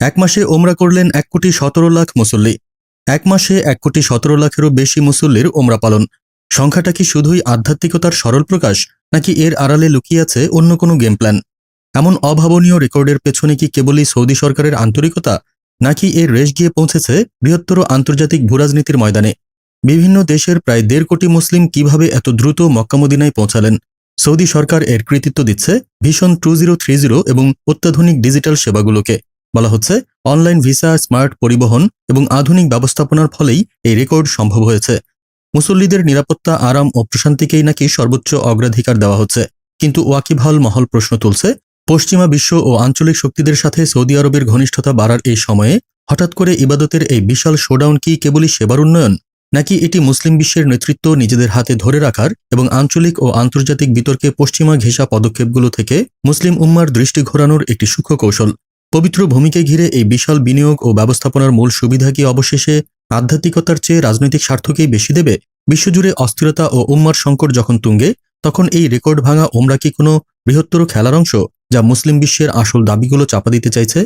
এক মাসে ওমরা করলেন এক কোটি সতেরো লাখ মুসল্লি। এক মাসে এক কোটি সতেরো লাখেরও বেশি মুসল্লির ওমরা পালন। সংখ্যাটা কি শুধুই আধ্যাত্মিকতার সরল প্রকাশ, নাকি এর আড়ালে লুকিয়ে আছে অন্য কোনো গেম প্ল্যান এমন অভাবনীয় রেকর্ডের পেছনে কি কেবলই সৌদি সরকারের আন্তরিকতা, নাকি এর রেশ গিয়ে পৌঁছেছে বৃহত্তর আন্তর্জাতিক ভূরাজনীতির ময়দানে? বিভিন্ন দেশের প্রায় দেড় কোটি মুসলিম কীভাবে এত দ্রুত মক্কামদিনায় পৌঁছালেন? সৌদি সরকার এর কৃতিত্ব দিচ্ছে ভীষণ টু জিরো থ্রি জিরো এবং অত্যাধুনিক ডিজিটাল সেবাগুলোকে। বলা হচ্ছে, অনলাইন ভিসা, স্মার্ট পরিবহন এবং আধুনিক ব্যবস্থাপনার ফলেই এই রেকর্ড সম্ভব হয়েছে। মুসল্লিদের নিরাপত্তা, আরাম ও প্রশান্তিকেই নাকি সর্বোচ্চ অগ্রাধিকার দেওয়া হচ্ছে। কিন্তু ওয়াকিবহাল মহল প্রশ্ন তুলছে, পশ্চিমা বিশ্ব ও আঞ্চলিক শক্তিদের সাথে সৌদি আরবের ঘনিষ্ঠতা বাড়ার এই সময়ে হঠাৎ করে ইবাদতের এই বিশাল শোডাউন কি কেবলই সেবার উন্নয়ন, নাকি এটি মুসলিম বিশ্বের নেতৃত্ব নিজেদের হাতে ধরে রাখার এবং আঞ্চলিক ও আন্তর্জাতিক বিতর্কে পশ্চিমা ঘেঁষা পদক্ষেপগুলো থেকে মুসলিম উম্মার দৃষ্টি ঘোরানোর একটি সূক্ষ্ম কৌশল? পবিত্র ভূমিকে ঘিরে এই বিশাল বিনিয়োগ ও ব্যবস্থাপনার মূল সুবিধা কি অবশেষে আধ্যাত্মিকতার চেয়ে রাজনৈতিক স্বার্থকেই বেশি দেবে? বিশ্বজুড়ে অস্থিরতা ও উম্মার সংকট যখন তুঙ্গে, তখন এই রেকর্ড ভাঙা ওমরা কি কোনো বৃহত্তর খেলার অংশ, যা মুসলিম বিশ্বের আসল দাবিগুলো চাপা দিতে চাইছে?